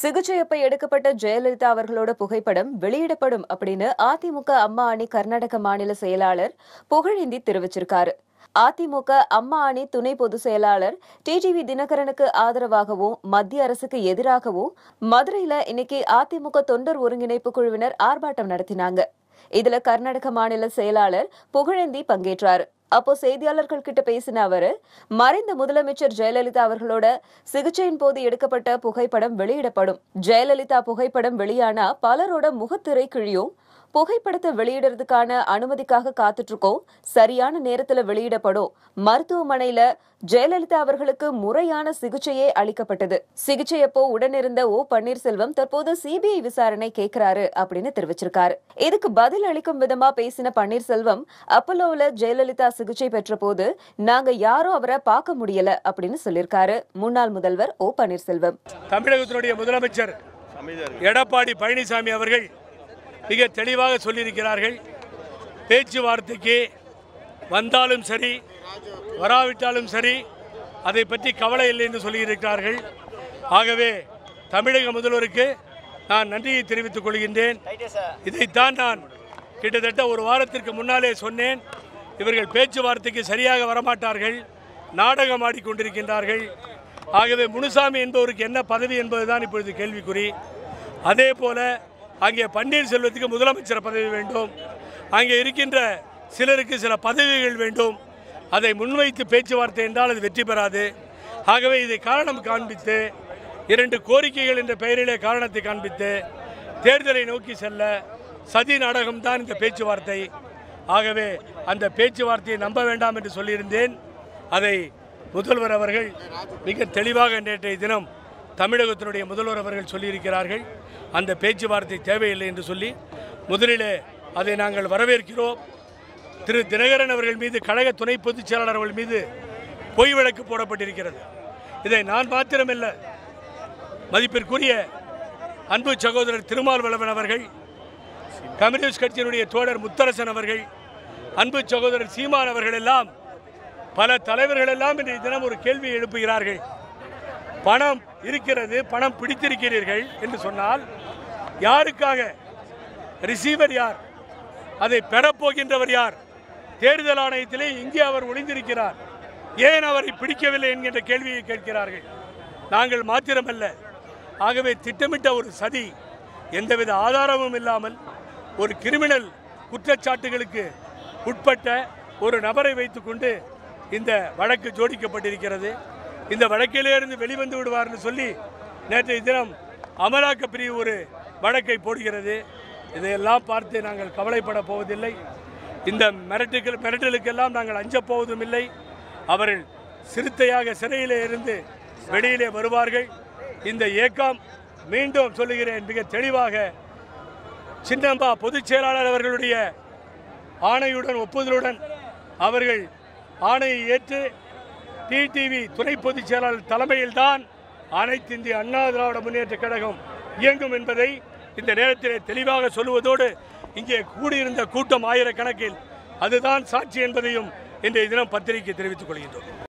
சிகிச்சை அப்ப எடுக்கப்பட்ட ஜெயலலிதா அவர்களோட புகைப்படம் வெளியிடப்படும் அப்படின்னு அதிமுக அம்மா அணி கர்நாடக மாநில செயலாளர் புகழேந்தி தெரிவிச்சிருக்காரு. அதிமுக அம்மா அணி துணை பொதுச் செயலாளர் டிடிவி தினகரனுக்கு ஆதரவாகவும் மத்திய அரசுக்கு எதிராகவும் மதுரையில இன்னைக்கு அதிமுக தொண்டர் ஒருங்கிணைப்பு குழுவினர் ஆர்ப்பாட்டம் நடத்தினாங்க. இதுல கர்நாடக மாநில செயலாளர் புகழேந்தி பங்கேற்றாரு. அப்போ செய்தியாளர்கள் கிட்ட பேசின அவரு மறைந்த முதலமைச்சர் ஜெயலலிதா அவர்களோட சிகிச்சையின் போது எடுக்கப்பட்ட புகைப்படம் வெளியிடப்படும். ஜெயலலிதா புகைப்படம் வெளியானா பலரோட முகத்திரை கிழியும். புகைப்படத்தை வெளியிடுறதுக்கான அனுமதிக்காக காத்துட்டு இருக்கோம் சரியான நேரத்துல வெளியிடப்படும். மருத்துவமனையில ஜெயலலிதா அவர்களுக்கு முறையான சிகிச்சையே அளிக்கப்பட்டது. சிகிச்சையப்போ உடனிருந்த ஓ பன்னீர்செல்வம் தற்போது சிபிஐ விசாரணை கேட்கிறாரு அப்படின்னு தெரிவிச்சிருக்காரு. இதுக்கு பதில் அளிக்கும் விதமா பேசின பன்னீர்செல்வம் அப்பல்லோவுல ஜெயலலிதா சிகிச்சை பெற்ற போது நாங்க யாரும் அவரை பார்க்க முடியல அப்படின்னு சொல்லியிருக்காரு. முன்னாள் முதல்வர் ஓ பன்னீர்செல்வம். தமிழகத்தினுடைய முதலமைச்சர் எடப்பாடி பழனிசாமி அவர்கள் மிக தெளிவாக சொல்லியிருக்கிறார்கள். பேச்சுவார்த்தைக்கு வந்தாலும் சரி வராவிட்டாலும் சரி அதை பற்றி கவலை இல்லை என்று சொல்லியிருக்கிறார்கள். ஆகவே தமிழக முதல்வருக்கு நான் நன்றியை தெரிவித்துக் கொள்கின்றேன். இதைத்தான் நான் கிட்டத்தட்ட ஒரு வாரத்திற்கு முன்னாலே சொன்னேன். இவர்கள் பேச்சுவார்த்தைக்கு சரியாக வரமாட்டார்கள். நாடகம் ஆடிக்கொண்டிருக்கின்றார்கள். ஆகவே முனுசாமி என்பவருக்கு என்ன பதவி என்பதுதான் இப்பொழுது கேள்விக்குறி. அதே போல அங்கே பன்னீர்செல்வத்துக்கு முதலமைச்சர் பதவி வேண்டும். அங்கே இருக்கின்ற சிலருக்கு சில பதவிகள் வேண்டும். அதை முன்வைத்து பேச்சுவார்த்தை என்றால் அது வெற்றி பெறாது. ஆகவே இதை காரணம் காண்பித்து இரண்டு கோரிக்கைகள் என்ற பெயரிலே காரணத்தை காண்பித்து தேர்தலை நோக்கி செல்ல சதி நாடகம்தான் இந்த பேச்சுவார்த்தை. ஆகவே அந்த பேச்சுவார்த்தையை நம்ப வேண்டாம் என்று சொல்லியிருந்தேன். அதை முதல்வர் அவர்கள் மிக தெளிவாக நேற்றைய தினம் தமிழகத்தினுடைய முதல்வர் அவர்கள் சொல்லியிருக்கிறார்கள் அந்த பேச்சுவார்த்தை தேவையில்லை என்று சொல்லி முதலிலே அதை நாங்கள் வரவேற்கிறோம். திரு தினகரன் அவர்கள் மீது கழக துணை பொதுச் செயலாளர் அவர்கள் மீது பொய் வழக்கு போடப்பட்டிருக்கிறது. இதை நான் மாத்திரமல்ல மதிப்பிற்குரிய அன்பு சகோதரர் திருமால்வளவன் அவர்கள் கம்யூனிஸ்ட் கட்சியினுடைய தோழர் முத்தரசன் அவர்கள் அன்பு சகோதரர் சீமான் அவர்கள் எல்லாம் பல தலைவர்கள் எல்லாம் இன்றைய தினம் ஒரு கேள்வியை எழுப்புகிறார்கள். பணம் இருக்கிறது பணம் பிடித்திருக்கிறீர்கள் என்று சொன்னால் யாருக்காக? ரிசீவர் யார்? அதை பெறப்போகின்றவர் யார்? தேர்தல் ஆணையத்திலே இங்கே அவர் ஒளிந்திருக்கிறார். ஏன் அவரை பிடிக்கவில்லை என்கின்ற கேள்வியை கேட்கிறார்கள். நாங்கள் மாத்திரமல்ல. ஆகவே திட்டமிட்ட ஒரு சதி எந்தவித ஆதாரமும் இல்லாமல் ஒரு கிரிமினல் குற்றச்சாட்டுகளுக்கு உட்பட்ட ஒரு நபரை வைத்துக்கொண்டு இந்த வழக்கு ஜோடிக்கப்பட்டிருக்கிறது. இந்த வழக்கிலிருந்து வெளிவந்து விடுவார்னு சொல்லி நேற்றைய தினம் அமலாக்க பிரிவு ஒரு வழக்கை போடுகிறது. இதையெல்லாம் பார்த்து நாங்கள் கவலைப்பட போவதில்லை. இந்த மிரட்டுகள் மிரட்டலுக்கெல்லாம் நாங்கள் அஞ்சப் போவதும் இல்லை. அவர்கள் சிறுத்தையாக சிறையிலே இருந்து வெளியிலே வருவார்கள். இந்த இயக்கம் மீண்டும் சொல்லுகிறேன் மிக தெளிவாக சின்னம்பா பொதுச் செயலாளர் அவர்களுடைய ஆணையுடன் ஒப்புதலுடன் அவர்கள் ஆணையை ஏற்று டிடிவி துணை பொதுச் செயலாளர் தலைமையில்தான் அனைத்து இந்திய அண்ணா திராவிட முன்னேற்ற கழகம் இயங்கும் என்பதை இந்த நேரத்திலே தெளிவாக சொல்லுவதோடு இங்கே கூடியிருந்த கூட்டம் ஆயிரக்கணக்கில் அதுதான் சாட்சி என்பதையும் இன்றைய தினம் பத்திரிகை தெரிவித்துக் கொள்கின்றோம்.